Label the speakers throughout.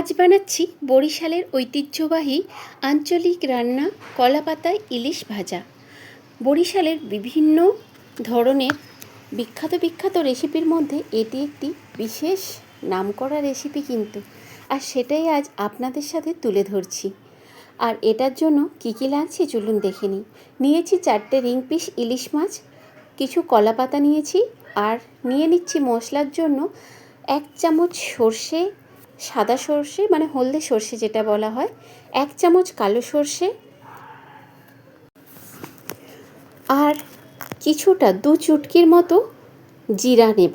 Speaker 1: আজ বানাচ্ছি বরিশালের ঐতিহ্যবাহী আঞ্চলিক রান্না কলাপাতায় ইলিশ ভাজা। বরিশালের বিভিন্ন ধরনের বিখ্যাত বিখ্যাত রেসিপির মধ্যে এটি একটি বিশেষ নামকরা রেসিপি কিন্তু। আর সেটাই আজ আপনাদের সাথে তুলে ধরছি। আর এটার জন্য কী কী লাগছে চলুন দেখে নিই। নিয়েছি চারটে রিং পিস ইলিশ মাছ, কিছু কলাপাতা নিয়েছি, আর নিয়ে নিচ্ছি মশলার জন্য এক চামচ সর্ষে সাদা সর্ষে মানে হলদে সর্ষে যেটা বলা হয়। এক চামচ কালো সর্ষে। আর কিছুটা দু চুটকির মতো জিরা নেব।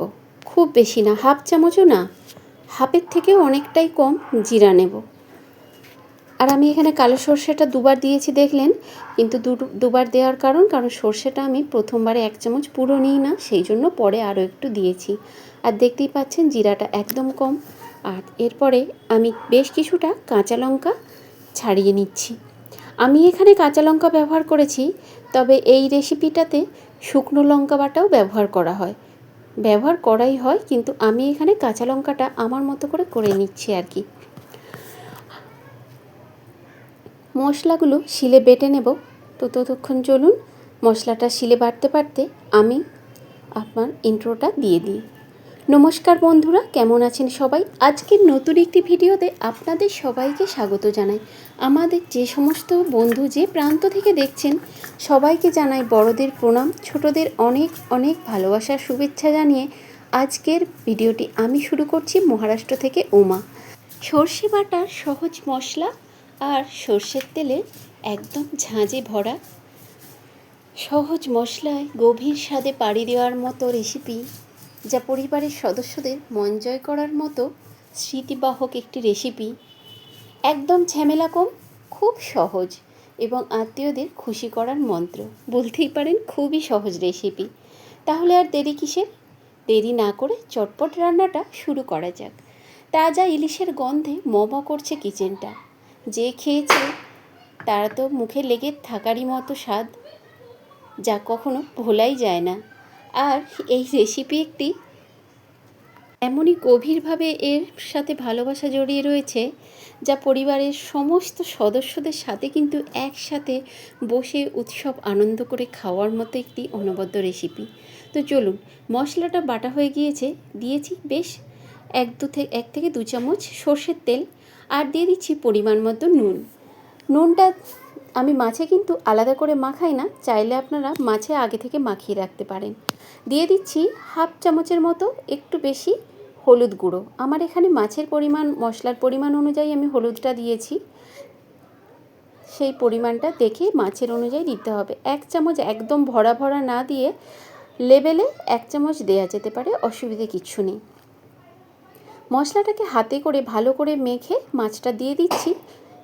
Speaker 1: খুব বেশি না, হাফ চামচও না। হাফের থেকেও অনেকটাই কম জিরা নেব। আর আমি এখানে কালো সর্ষেটা দুবার দিয়েছি দেখলেন, কিন্তু দুবার দেওয়ার কারণ কারণ সর্ষেটা আমি প্রথমবারে এক চামচ পুরো নিই না, সেই জন্য পরে আরও একটু দিয়েছি। আর দেখতেই পাচ্ছেন জিরাটা একদম কম। আর এরপরে আমি বেশ কিছুটা কাঁচা লঙ্কা ছাড়িয়ে নিচ্ছি। আমি এখানে কাঁচা লঙ্কা ব্যবহার করেছি, তবে এই রেসিপিটাতে শুকনো লঙ্কা বাটাও ব্যবহার করা হয়। ব্যবহার করাই হয়, কিন্তু আমি এখানে কাঁচা লঙ্কাটা আমার মতো করে করে নিচ্ছি আর কি। মশলাগুলো শিলে বেটে নেব। তো ততক্ষণ চলুন, মশলাটা শিলে বাটতে পারতে আমি আপনার ইন্ট্রোটা দিয়ে দিই। নমস্কার বন্ধুরা, কেমন আছেন সবাই? আজকের নতুন একটি ভিডিওতে আপনাদের সবাইকে স্বাগত জানাই। আমাদের যে সমস্ত বন্ধু যে প্রান্ত থেকে দেখছেন, সবাইকে জানাই বড়দের প্রণাম, ছোটদের অনেক অনেক ভালোবাসার শুভেচ্ছা জানিয়ে আজকের ভিডিওটি আমি শুরু করছি মহারাষ্ট্র থেকে উমা সর্ষে বাটার সহজ মশলা আর সর্ষের তেলে একদম ঝাঁঝে ভরা, সহজ মশলায় গভীর স্বাদে পাড়ি দেওয়ার মতো রেসিপি যা পরিবারের সদস্যদের মন জয় করার মতো স্মৃতিবাহক একটি রেসিপি একদম ঝামেলা কম, খুব সহজ এবং আত্মীয়দের খুশি করার মন্ত্র। বলতেই পারেন খুবই সহজ রেসিপি তাহলে আর দেরি কিসের? দেরি না করে চটপট রান্নাটা শুরু করা যাক। তাজা ইলিশের গন্ধে মম করছে কিচেনটা যে খেয়েছে, তারা তো মুখে লেগে থাকারই মতো স্বাদ, যা কখনো ভোলাই যায় না। আর এই রেসিপি একটি এমনই গভীরভাবে এর সাথে ভালোবাসা জড়িয়ে রয়েছে, যা পরিবারের সমস্ত সদস্যদের সাথে কিন্তু একসাথে বসে উৎসব আনন্দ করে খাওয়ার মতো একটি অনবদ্য রেসিপি তো চলুন, মশলাটা বাটা হয়ে গিয়েছে, দিয়েছি বেশ এক দু থেকে এক থেকে দু চামচ সর্ষের তেল আর দিয়ে দিচ্ছি পরিমাণ মতো নুন। নুনটা আমি মাছে কিন্তু আলাদা করে মাখাই না, চাইলে আপনারা মাছে আগে থেকে মাখিয়ে রাখতে পারেন। দিয়ে দিচ্ছি হাফ চামচের মতো একটু বেশি হলুদ গুঁড়ো। আমার এখানে মাছের পরিমাণ, মশলার পরিমাণ অনুযায়ী আমি হলুদটা দিয়েছি। সেই পরিমাণটা দেখে মাছের অনুযায়ী দিতে হবে। এক চামচ একদম ভরা ভরা না দিয়ে লেবেলে এক চামচ দেওয়া যেতে পারে, অসুবিধে কিচ্ছু নেই। মশলাটাকে হাতে করে ভালো করে মেখে মাছটা দিয়ে দিচ্ছি।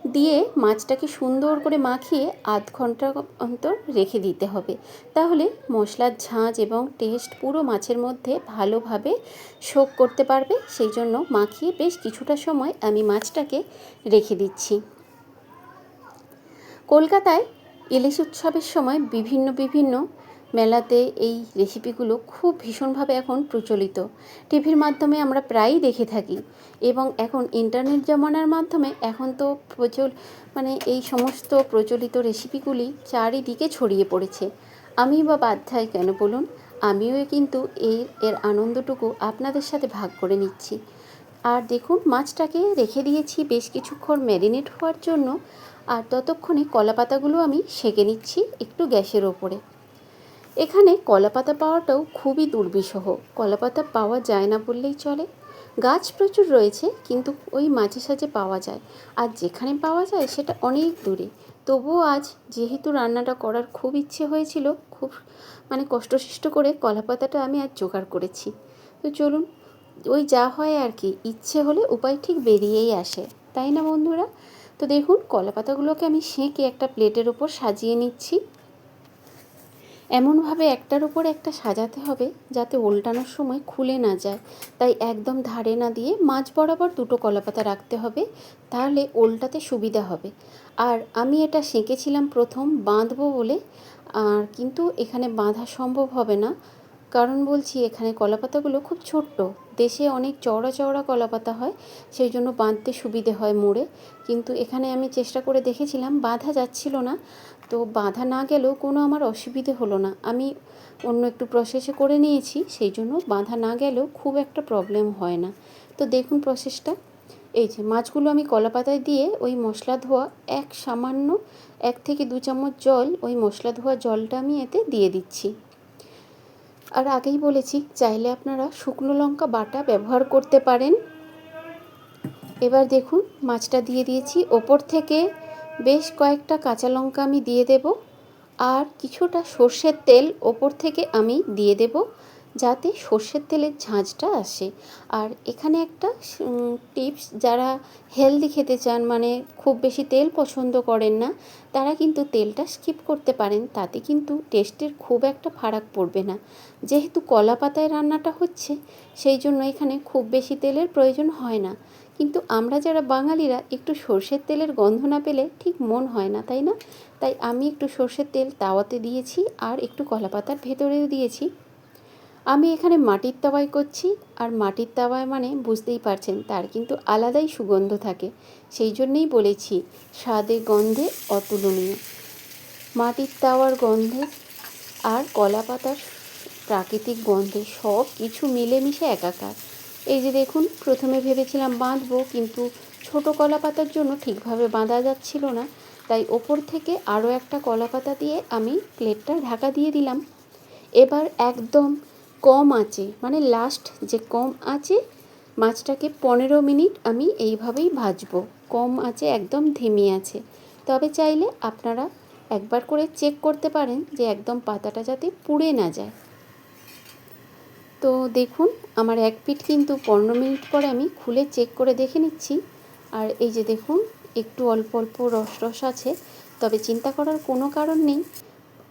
Speaker 1: দিয়ে মাছটাকে সুন্দর করে মাখিয়ে আধ ঘণ্টা অন্তর রেখে দিতে হবে। তাহলে মশলার ঝাঁঝ এবং টেস্ট পুরো মাছের মধ্যে ভালোভাবে শোক করতে পারবে। সেই জন্য মাখিয়ে বেশ কিছুটা সময় আমি মাছটাকে রেখে দিচ্ছি। কলকাতায় ইলিশ উৎসবের সময় বিভিন্ন বিভিন্ন মেলাতে এই রেসিপিগুলো খুব ভীষণভাবে এখন প্রচলিত। টিভির মাধ্যমে আমরা প্রায়ই দেখে থাকি এবং এখন ইন্টারনেট জমানার মাধ্যমে এখন তো প্রচল মানে এই সমস্ত প্রচলিত রেসিপিগুলি চারিদিকে ছড়িয়ে পড়েছে। আমি বা বাধ্যায় কেন বলুন? আমিও কিন্তু এর এর আনন্দটুকু আপনাদের সাথে ভাগ করে নিচ্ছি। আর দেখুন, মাছটাকে রেখে দিয়েছি বেশ কিছুক্ষণ ম্যারিনেট হওয়ার জন্য। আর ততক্ষণে কলা পাতাগুলো আমি সেঁকে নিচ্ছি একটু গ্যাসের ওপরে। এখানে কলাপাতা পাওয়াটাও খুবই দুর্বিষহ। কলাপাতা পাওয়া যায় না বললেই চলে। গাছ প্রচুর রয়েছে, কিন্তু ওই মাঝে সাঝে পাওয়া যায়। আর যেখানে পাওয়া যায় সেটা অনেক দূরে। তবুও আজ যেহেতু রান্নাটা করার খুব ইচ্ছে হয়েছিল, খুব মানে কষ্টসিষ্ট করে কলাপাতাটা আমি আজ জোগাড় করেছি। তো চলুন, ওই যা হয় আর কি, ইচ্ছে হলে উপায় ঠিক বেরিয়েই আসে। তাই না বন্ধুরা? তো দেখুন, কলাপাতাগুলোকে আমি সেঁকে একটা প্লেটের ওপর সাজিয়ে নিচ্ছি। এমনভাবে একটার উপর একটা সাজাতে হবে যাতে ওল্টানোর সময় খুলে না যায়। তাই একদম ধারে না দিয়ে মাঝ বরাবর দুটো কলাপাতা রাখতে হবে, তাহলে ওল্টাতে সুবিধা হবে। আর আমি এটা সেঁকেছিলাম প্রথম, বাঁধবো বলে। আর কিন্তু এখানে বাঁধা সম্ভব হবে না। কারণ বলছি, এখানে কলাপাতাগুলো খুব ছোট্ট। দেশে অনেক চওড়া চওড়া কলাপাতা হয়, সেই জন্য বাঁধতে সুবিধে হয় মোড়ে। কিন্তু এখানে আমি চেষ্টা করে দেখেছিলাম, বাঁধা যাচ্ছিল না। তো বাঁধা না গেলেও কোনো আমার অসুবিধে হলো না। আমি অন্য একটু প্রসেসে করে নিয়েছি, সেই জন্য বাঁধা না গেলেও খুব একটা প্রবলেম হয় না। তো দেখুন প্রসেসটা এই যে মাছগুলো আমি কলাপাতায় দিয়ে ওই মশলা ধোয়া, এক সামান্য এক থেকে দু চামচ জল, ওই মশলা ধোয়া জলটা আমি এতে দিয়ে দিচ্ছি। আর আগেই বলেছি, চাইলে আপনারা শুকনো লঙ্কা বাটা ব্যবহার করতে পারেন। এবার দেখুন, মাছটা দিয়ে দিয়েছি। ওপর থেকে বেশ কয়েকটা কাঁচা লঙ্কা আমি দিয়ে দেব। আর কিছুটা সর্ষের তেল ওপর থেকে আমি দিয়ে দেব। যাতে সর্ষের তেলের ঝাঁঝটা আসে। আর এখানে একটা টিপস যারা হেলদি খেতে চান মানে খুব বেশি তেল পছন্দ করেন না, তারা কিন্তু তেলটা স্কিপ করতে পারেন। তাতে কিন্তু টেস্টের খুব একটা ফারাক পড়বে না। যেহেতু কলা পাতায় রান্নাটা হচ্ছে, সেই জন্য এখানে খুব বেশি তেলের প্রয়োজন হয় না। কিন্তু আমরা যারা বাঙালিরা, একটু সর্ষের তেলের গন্ধ না পেলে ঠিক মন হয় না, তাই না? তাই আমি একটু সর্ষের তেল তাওয়াতে দিয়েছি, আর একটু কলা পাতার ভেতরেও দিয়েছি। আমি এখানে মাটির তাওয়ায় করছি, আর মাটির তাওয়ায় মানে বুঝতেই পারছেন, তার কিন্তু আলাদাই সুগন্ধ থাকে। সেই জন্যেই বলেছি স্বাদে গন্ধে অতুলনীয়। মাটির তাওয়ার গন্ধে আর কলা পাতার প্রাকৃতিক গন্ধে সব কিছু মিলেমিশে একাকার। এই যে দেখুন, প্রথমে ভেবেছিলাম বাঁধবো, কিন্তু ছোট কলা পাতার জন্য ঠিকভাবে বাঁধা যাচ্ছিল না। তাই ওপর থেকে আরও একটা কলা পাতা দিয়ে আমি প্লেটটা ঢাকা দিয়ে দিলাম। এবার একদম কম আঁচে মানে লাস্ট যে কম আঁচে মাছটাকে পনেরো মিনিট আমি এইভাবেই ভাজবো। কম আঁচে একদম ধিমি আছে। তবে চাইলে আপনারা একবার করে চেক করতে পারেন যে একদম পাতাটা যাতে পুড়ে না যায়। তো দেখুন, আমার এক পিঠ কিন্তু পনেরো মিনিট পরে আমি খুলে চেক করে দেখে নিচ্ছি। আর এই যে দেখুন, একটু অল্প অল্প রস রস আছে, তবে চিন্তা করার কোনো কারণ নেই।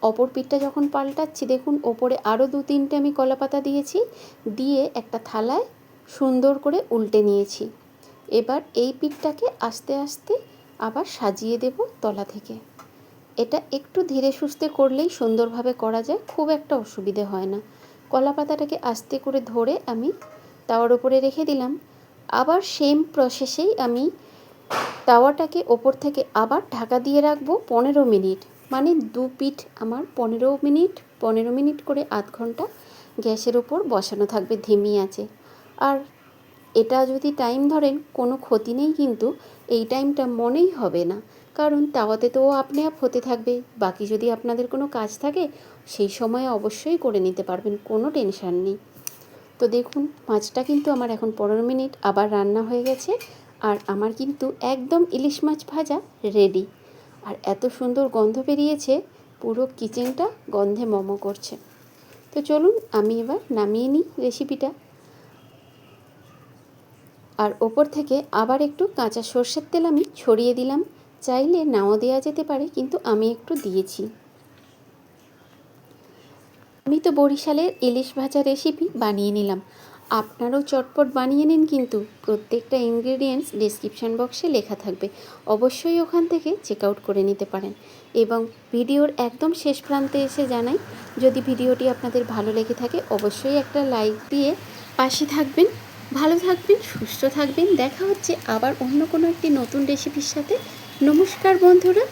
Speaker 1: অপর পিঠটা যখন পাল্টাচ্ছি, দেখুন ওপরে আরও দু তিনটে আমি কলা পাতা দিয়েছি, দিয়ে একটা থালায় সুন্দর করে উল্টে নিয়েছি। এবার এই পিঠটাকে আস্তে আস্তে আবার সাজিয়ে দেব তলা থেকে। এটা একটু ধীরে সুস্থে করলেই সুন্দরভাবে করা যায়, খুব একটা অসুবিধে হয় না। কলা পাতাটাকে আস্তে করে ধরে আমি তাওয়ার উপরে রেখে দিলাম। আবার সেম প্রসেসেই আমি তাওয়াটাকে ওপর থেকে আবার ঢাকা দিয়ে রাখব পনেরো মিনিট। মানে দু পিঠ আমার পনেরো মিনিট পনেরো মিনিট করে আধ ঘণ্টা গ্যাসের ওপর বসানো থাকবে ধিমি আছে। আর এটা যদি টাইম ধরেন, কোনো ক্ষতি নেই কিন্তু এই টাইমটা মনেই হবে না। কারণ তাওয়াতে তো আপনি আপ হতে থাকবে, বাকি যদি আপনাদের কোনো কাজ থাকে, সেই সময়ে অবশ্যই করে নিতে পারবেন, কোনো টেনশান নেই। তো দেখুন, মাছটা কিন্তু আমার এখন পনেরো মিনিট, আবার রান্না হয়ে গেছে, আর আমার কিন্তু একদম ইলিশ মাছ ভাজা রেডি আর এত সুন্দর গন্ধ বেরিয়েছে, পুরো কিচেনটা গন্ধে মমো করছে। তো চলুন আমি এবার নামিয়ে নিই রেসিপিটা আর ওপর থেকে আবার একটু কাঁচা সর্ষের তেল আমি ছড়িয়ে দিলাম। চাইলে নাও দেওয়া যেতে পারে, কিন্তু আমি একটু দিয়েছি। আমি তো বরিশালের ইলিশ ভাজা রেসিপি বানিয়ে নিলাম। আপনারাও চটপট বানিয়ে নিন কিন্তু। প্রত্যেকটা ইনগ্রেডিয়েন্টস ডিসক্রিপশান বক্সে লেখা থাকবে। অবশ্যই ওখান থেকে চেক আউট করে নিতে পারেন। এবং ভিডিওর একদম শেষ প্রান্তে এসে জানাই, যদি ভিডিওটি আপনাদের ভালো লেগে থাকে, অবশ্যই একটা লাইক দিয়ে পাশে থাকবেন। ভালো থাকবেন, সুস্থ থাকবেন। দেখা হচ্ছে আবার অন্য কোনো একটি নতুন রেসিপির সাথে। নমস্কার বন্ধুরা।